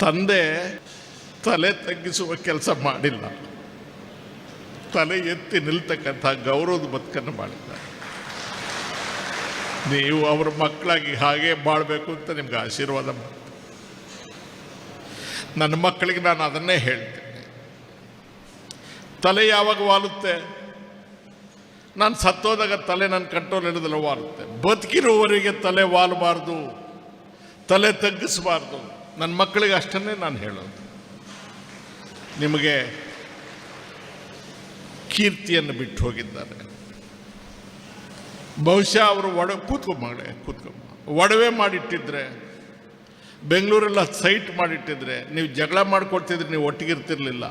ತಂದೆ ತಲೆ ತಗ್ಗಿಸುವ ಕೆಲಸ ಮಾಡಿಲ್ಲ. ತಲೆ ಎತ್ತಿ ನಿಲ್ತಕ್ಕಂಥ ಗೌರವದ ಬದುಕನ್ನು ಮಾಡಿದ್ದಾರೆ ನೀವು ಅವರ ಮಕ್ಕಳಾಗಿ ಹಾಗೆ ಮಾಡಬೇಕು ಅಂತ ನಿಮ್ಗೆ ಆಶೀರ್ವಾದ ನನ್ನ ಮಕ್ಕಳಿಗೆ ನಾನು ಅದನ್ನೇ ಹೇಳ್ತೇನೆ. ತಲೆ ಯಾವಾಗ ವಾಲುತ್ತೆ? ನಾನು ಸತ್ತೋದಾಗ ತಲೆ ನನ್ನ ಕಂಟ್ರೋಲ್ ಹಿಡಿದಲ್ಲ ವಾಲುತ್ತೆ. ಬದುಕಿರುವವರಿಗೆ ತಲೆ ವಾಲಬಾರ್ದು ತಲೆ ತಗ್ಗಿಸಬಾರ್ದು. ನನ್ನ ಮಕ್ಕಳಿಗೆ ಅಷ್ಟನ್ನೇ ನಾನು ಹೇಳೋದು. ನಿಮಗೆ ಕೀರ್ತಿಯನ್ನು ಬಿಟ್ಟು ಹೋಗಿದ್ದಾರೆ. ಬಹುಶಃ ಅವರು ಒಡ ಕೂತ್ಕೊಂಬಳೆ ಮಗಳೇ, ಕೂತ್ಕೊ. ಒಡವೆ ಮಾಡಿಟ್ಟಿದ್ರೆ, ಬೆಂಗಳೂರೆಲ್ಲ ಸೈಟ್ ಮಾಡಿಟ್ಟಿದ್ರೆ, ನೀವು ಜಗಳ ಮಾಡಿಕೊಡ್ತಿದ್ರೆ ನೀವು ಒಟ್ಟಿಗಿರ್ತಿರ್ಲಿಲ್ಲ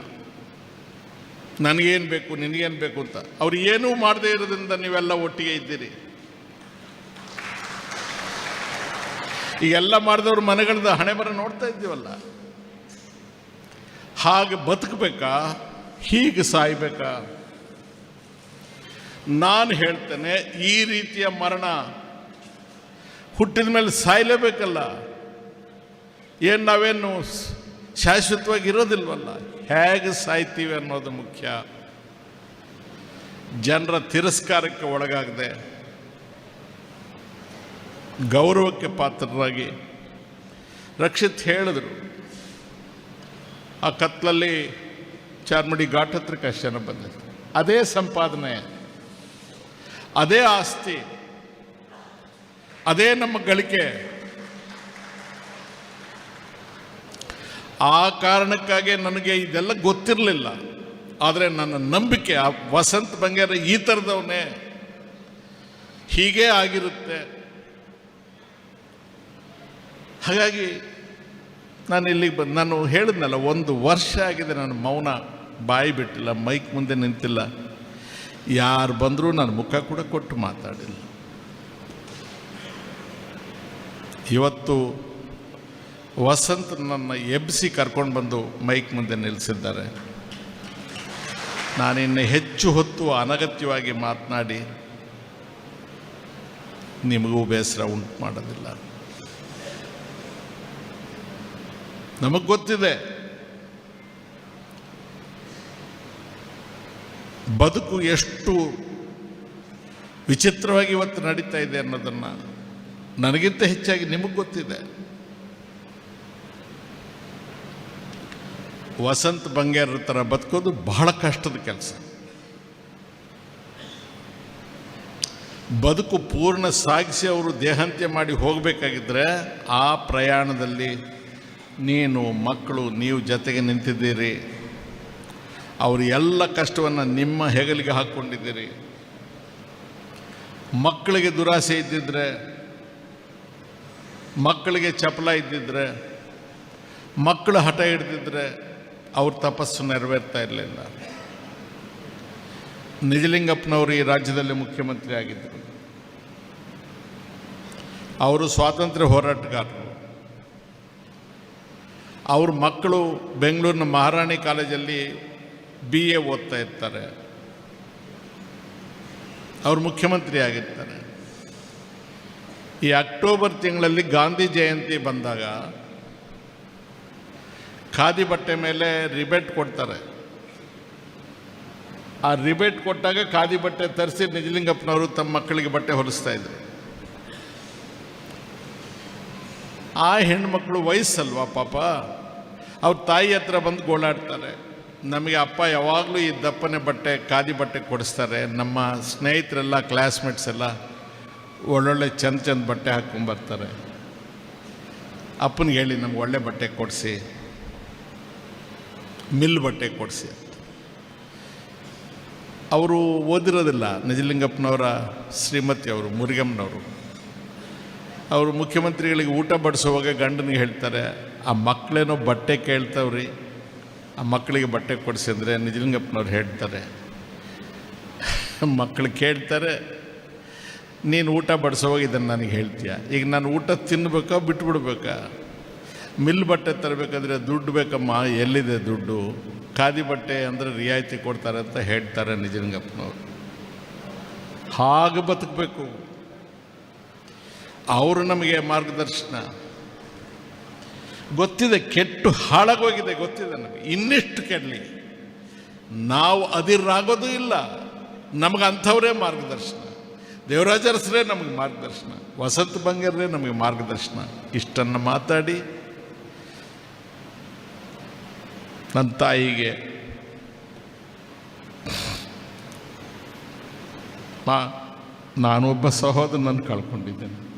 ನನಗೇನು ಬೇಕು, ನಿನಗೇನು ಬೇಕು ಅಂತ. ಅವ್ರು ಏನೂ ಮಾಡದೇ ಇರೋದ್ರಿಂದ ನೀವೆಲ್ಲ ಒಟ್ಟಿಗೆ ಇದ್ದೀರಿ. ಈಗೆಲ್ಲ ಮಾಡಿದವ್ರ ಮನೆಗಳದ ಹಣೆ ಬರ ನೋಡ್ತಾ ಇದ್ದೀವಲ್ಲ. ಹಾಗೆ ಬದುಕಬೇಕಾ? ಹೀಗೆ ಸಾಯ್ಬೇಕಾ? ನಾನು ಹೇಳ್ತೇನೆ, ಈ ರೀತಿಯ ಮರಣ ಹುಟ್ಟಿದ ಮೇಲೆ ಸಾಯ್ಲೇಬೇಕಲ್ಲ. ಏನು ನಾವೇನು ಶಾಶ್ವತವಾಗಿ ಇರೋದಿಲ್ವಲ್ಲ? ಹೇಗೆ ಸಾಯ್ತೀವಿ ಅನ್ನೋದು ಮುಖ್ಯ. ಜನರ ತಿರಸ್ಕಾರಕ್ಕೆ ಒಳಗಾಗದೆ ಗೌರವಕ್ಕೆ ಪಾತ್ರರಾಗಿ ರಕ್ಷಿತ್ ಹೇಳಿದ್ರು, ಆ ಕತ್ಲಲ್ಲಿ ಚಾರ್ಮಡಿ ಘಾಟ್ ಹತ್ರಕ್ಕೆ ಅಷ್ಟು ಬಂದಿತ್ತು ಅದೇ ಸಂಪಾದನೆ, ಅದೇ ಆಸ್ತಿ, ಅದೇ ನಮ್ಮ ಗಳಿಕೆ. ಆ ಕಾರಣಕ್ಕಾಗಿ ನನಗೆ ಇದೆಲ್ಲ ಗೊತ್ತಿರಲಿಲ್ಲ. ಆದರೆ ನನ್ನ ನಂಬಿಕೆ, ಆ ವಸಂತ ಬಂಗೇರ ಈ ಥರದವನೇ ಹೀಗೇ ಆಗಿರುತ್ತೆ. ಹಾಗಾಗಿ ನಾನು ಇಲ್ಲಿಗೆ ಬಂದು, ನಾನು ಹೇಳಿದ್ನಲ್ಲ, ಒಂದು ವರ್ಷ ಆಗಿದೆ ನಾನು ಮೌನ ಬಾಯಿ ಬಿಟ್ಟಿಲ್ಲ, ಮೈಕ್ ಮುಂದೆ ನಿಂತಿಲ್ಲ. ಯಾರು ಬಂದರೂ ನಾನು ಮುಖ ಕೂಡ ಕೊಟ್ಟು ಮಾತಾಡಿಲ್ಲ. ಇವತ್ತು ವಸಂತ್ ನನ್ನ ಎಬ್ಸಿ ಕರ್ಕೊಂಡು ಬಂದು ಮೈಕ್ ಮುಂದೆ ನಿಲ್ಲಿಸಿದ್ದಾರೆ ನಾನಿನ್ನು ಹೆಚ್ಚು ಹೊತ್ತು ಅನಗತ್ಯವಾಗಿ ಮಾತನಾಡಿ ನಿಮಗೂ ಬೇಸರ ಉಂಟು ಮಾಡೋದಿಲ್ಲ. ನಮಗೆ ಗೊತ್ತಿದೆ. ಬದುಕು ಎಷ್ಟು ವಿಚಿತ್ರವಾಗಿ ಇವತ್ತು ನಡೀತಾ ಇದೆ ಅನ್ನೋದನ್ನು ನನಗಿಂತ ಹೆಚ್ಚಾಗಿ ನಿಮಗೆ ಗೊತ್ತಿದೆ. ವಸಂತ ಬಂಗೇರ ಥರ ಬದುಕೋದು ಬಹಳ ಕಷ್ಟದ ಕೆಲಸ. ಬದುಕು ಪೂರ್ಣ ಸಾಗಿಸಿ ಅವರು ದೇಹಾಂತ್ಯ ಮಾಡಿ ಹೋಗಬೇಕಾಗಿದ್ದರೆ ಆ ಪ್ರಯಾಣದಲ್ಲಿ ನೀನು ಮಕ್ಕಳು, ನೀವು ಜೊತೆಗೆ ನಿಂತಿದ್ದೀರಿ. ಅವರು ಎಲ್ಲ ಕಷ್ಟವನ್ನು ನಿಮ್ಮ ಹೆಗಲಿಗೆ ಹಾಕ್ಕೊಂಡಿದ್ದೀರಿ. ಮಕ್ಕಳಿಗೆ ದುರಾಸೆ ಇದ್ದಿದ್ರೆ, ಮಕ್ಕಳಿಗೆ ಚಪಲ ಇದ್ದಿದ್ರೆ, ಮಕ್ಕಳು ಹಠ ಹಿಡ್ದಿದ್ರೆ ಅವ್ರ ತಪಸ್ಸು ನೆರವೇರ್ತಾ ಇರಲಿಲ್ಲ. ನಿಜಲಿಂಗಪ್ಪನವರು ಈ ರಾಜ್ಯದಲ್ಲಿ ಮುಖ್ಯಮಂತ್ರಿ ಆಗಿದ್ದರು ಅವರು ಸ್ವಾತಂತ್ರ್ಯ ಹೋರಾಟಗಾರರು. ಅವ್ರ ಮಕ್ಕಳು ಬೆಂಗಳೂರಿನ ಮಹಾರಾಣಿ ಕಾಲೇಜಲ್ಲಿ ಬಿ ಎ ಓದ್ತಾ ಇರ್ತಾರೆ. ಅವರು ಮುಖ್ಯಮಂತ್ರಿ ಆಗಿರ್ತಾರೆ. ಈ ಅಕ್ಟೋಬರ್ ತಿಂಗಳಲ್ಲಿ ಗಾಂಧಿ ಜಯಂತಿ ಬಂದಾಗ ಖಾದಿ ಬಟ್ಟೆ ಮೇಲೆ ರಿಬೇಟ್ ಕೊಡ್ತಾರೆ. ಆ ರಿಬೇಟ್ ಕೊಟ್ಟಾಗ ಖಾದಿ ಬಟ್ಟೆ ತರಿಸಿ ನಿಜಲಿಂಗಪ್ಪನವರು ತಮ್ಮ ಮಕ್ಕಳಿಗೆ ಬಟ್ಟೆ ಹೊಲಿಸ್ತಾ ಇದ್ರು. ಆ ಹೆಣ್ಮಕ್ಳು ವಯಸ್ಸಲ್ವಾ ಪಾಪ? ಅವ್ರ ತಾಯಿ ಹತ್ರ ಬಂದು ಗೋಳಾಡ್ತಾರೆ. ನಮಗೆ ಅಪ್ಪ ಯಾವಾಗಲೂ ಈ ದಪ್ಪನೆ ಬಟ್ಟೆ, ಖಾದಿ ಬಟ್ಟೆ ಕೊಡಿಸ್ತಾರೆ. ನಮ್ಮ ಸ್ನೇಹಿತರೆಲ್ಲ ಕ್ಲಾಸ್ಮೇಟ್ಸ್ ಎಲ್ಲ ಒಳ್ಳೊಳ್ಳೆ ಚಂದ ಚಂದ ಬಟ್ಟೆ ಹಾಕ್ಕೊಂಬರ್ತಾರೆ ಅಪ್ಪನಿಗೆ ಹೇಳಿ, ನಮ್ಗೆ ಒಳ್ಳೆ ಬಟ್ಟೆ ಕೊಡಿಸಿ. ಮಿಲ್ ಬಟ್ಟೆ ಕೊಡಿಸಿ. ಅವರು ಓದಿರೋದಿಲ್ಲ, ನಿಜಲಿಂಗಪ್ಪನವರ ಶ್ರೀಮತಿ ಅವರು, ಮುರುಗಮ್ಮನವರು. ಅವರು ಮುಖ್ಯಮಂತ್ರಿಗಳಿಗೆ ಊಟ ಬಡಿಸುವಾಗ ಗಂಡನಿಗೆ ಹೇಳ್ತಾರೆ ಆ ಮಕ್ಕಳೇನೋ ಬಟ್ಟೆ ಕೇಳ್ತಾವ್ರಿ. ಆ ಮಕ್ಕಳಿಗೆ ಬಟ್ಟೆ ಕೊಡಿಸಿ ಅಂದರೆ ನಿಜಲಿಂಗಪ್ಪನವ್ರು ಹೇಳ್ತಾರೆ. ಮಕ್ಕಳು ಕೇಳ್ತಾರೆ, ನೀನು ಊಟ ಬಡಿಸೋವಾಗ ಇದನ್ನು ನನಗೆ ಹೇಳ್ತೀಯ? ಈಗ ನಾನು ಊಟ ತಿನ್ನಬೇಕಾ ಬಿಟ್ಬಿಡ್ಬೇಕಾ? ಮಿಲ್ ಬಟ್ಟೆ ತರಬೇಕಾದ್ರೆ ದುಡ್ಡು ಬೇಕಮ್ಮ, ಎಲ್ಲಿದೆ ದುಡ್ಡು? ಖಾದಿ ಬಟ್ಟೆ ಅಂದರೆ ರಿಯಾಯಿತಿ ಕೊಡ್ತಾರೆ ಅಂತ ಹೇಳ್ತಾರೆ ನಿಜಲಿಂಗಪ್ಪನವ್ರು. ಹಾಗೆ ಬದುಕಬೇಕು. ಅವರು ನಮಗೆ ಮಾರ್ಗದರ್ಶನ. ಗೊತ್ತಿದೆ ಕೆಟ್ಟು ಹಾಳಾಗೋಗಿದೆ ಗೊತ್ತಿದೆ ನಮಗೆ. ಇನ್ನೆಷ್ಟು ಕೆಡಲಿ. ನಾವು ಅದಿರಾಗೋದು ಇಲ್ಲ. ನಮಗೆ ಅಂಥವರೇ ಮಾರ್ಗದರ್ಶನ. ದೇವರಾಜರಸರೇ ನಮಗೆ ಮಾರ್ಗದರ್ಶನ. ವಸಂತ ಬಂಗರೇ ನಮಗೆ ಮಾರ್ಗದರ್ಶನ. ಇಷ್ಟನ್ನು ಮಾತಾಡಿ. ನನ್ನ ತಾಯಿಗೆ ನಾನೊಬ್ಬ ಸಹೋದರನನ್ನು ಕಳ್ಕೊಂಡಿದ್ದೇನೆ.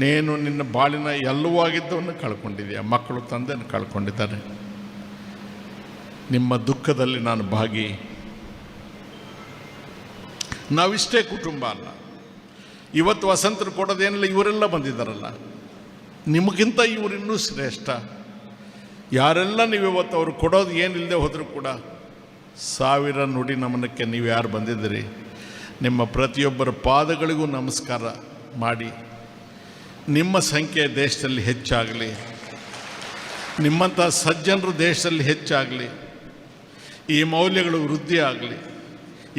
ನೀನು ನಿನ್ನ ಬಾಳಿನ ಎಲ್ಲವೂ ಆಗಿದ್ದವನ್ನು ಮಕ್ಕಳು ತಂದೆಯನ್ನು ಕಳ್ಕೊಂಡಿದ್ದಾರೆ. ನಿಮ್ಮ ದುಃಖದಲ್ಲಿ ನಾನು ಭಾಗಿ. ನಾವಿಷ್ಟೇ ಕುಟುಂಬ ಅಲ್ಲ. ಇವತ್ತು ವಸಂತರು ಕೊಡೋದೇನಿಲ್ಲ, ಇವರೆಲ್ಲ ಬಂದಿದ್ದಾರಲ್ಲ. ನಿಮಗಿಂತ ಇವರಿನ್ನೂ ಶ್ರೇಷ್ಠ. ಯಾರೆಲ್ಲ ನೀವು ಇವತ್ತು ಅವರು ಕೊಡೋದು ಏನಿಲ್ಲದೆ ಹೋದರೂ ಕೂಡ, ಸಾವಿರ ನುಡಿ ನಮನಕ್ಕೆ ನೀವು ಯಾರು ಬಂದಿದ್ದೀರಿ? ನಿಮ್ಮ ಪ್ರತಿಯೊಬ್ಬರ ಪಾದಗಳಿಗೂ ನಮಸ್ಕಾರ ಮಾಡಿ. ನಿಮ್ಮ ಸಂಖ್ಯೆ ದೇಶದಲ್ಲಿ ಹೆಚ್ಚಾಗಲಿ. ನಿಮ್ಮಂಥ ಸಜ್ಜನರು ದೇಶದಲ್ಲಿ ಹೆಚ್ಚಾಗಲಿ. ಈ ಮೌಲ್ಯಗಳು ವೃದ್ಧಿ ಆಗಲಿ.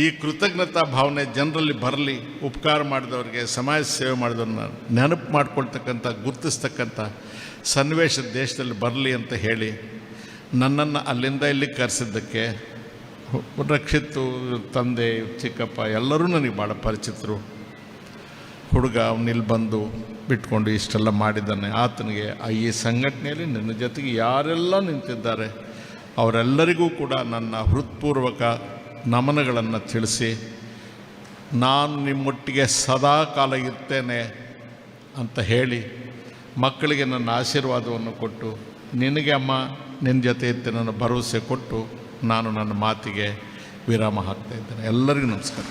ಈ ಕೃತಜ್ಞತಾ ಭಾವನೆ ಜನರಲ್ಲಿ ಬರಲಿ. ಉಪಕಾರ ಮಾಡಿದವ್ರಿಗೆ, ಸಮಾಜ ಸೇವೆ ಮಾಡಿದವ್ರನ್ನ ನೆನಪು ಮಾಡ್ಕೊಳ್ತಕ್ಕಂಥ, ಗುರುತಿಸ್ತಕ್ಕಂಥ ಸನ್ನಿವೇಶ ದೇಶದಲ್ಲಿ ಬರಲಿ ಅಂತ ಹೇಳಿ ನನ್ನನ್ನು ಅಲ್ಲಿಂದ ಇಲ್ಲಿ ಕರೆಸಿದ್ದಕ್ಕೆ ರಕ್ಷಿತ್ತು ತಂದೆ, ಚಿಕ್ಕಪ್ಪ ಎಲ್ಲರೂ ನನಗೆ ಭಾಳ ಪರಿಚಿತರು. ಹುಡುಗ ಅವನಿಲ್ಲಿ ಬಂದು ಬಿಟ್ಕೊಂಡು ಇಷ್ಟೆಲ್ಲ ಮಾಡಿದ್ದಾನೆ. ಆತನಿಗೆ ಆ ಈ ಸಂಘಟನೆಯಲ್ಲಿ ನನ್ನ ಜೊತೆಗೆ ಯಾರೆಲ್ಲ ನಿಂತಿದ್ದಾರೆ, ಅವರೆಲ್ಲರಿಗೂ ಕೂಡ ನನ್ನ ಹೃತ್ಪೂರ್ವಕ ನಮನಗಳನ್ನು ತಿಳಿಸಿ, ನಾನು ನಿಮ್ಮೊಟ್ಟಿಗೆ ಸದಾ ಕಾಲ ಇರ್ತೇನೆ ಅಂತ ಹೇಳಿ ಮಕ್ಕಳಿಗೆ ನನ್ನ ಆಶೀರ್ವಾದವನ್ನು ಕೊಟ್ಟು, ನಿನಗೆ ಅಮ್ಮ, ನಿನ್ನ ಜೊತೆ ಇರ್ತೇನೆ ನನ್ನ ಭರವಸೆ ಕೊಟ್ಟು ನಾನು ನನ್ನ ಮಾತಿಗೆ ವಿರಾಮ ಹಾಕ್ತಾ ಇದ್ದೇನೆ. ಎಲ್ಲರಿಗೂ ನಮಸ್ಕಾರ.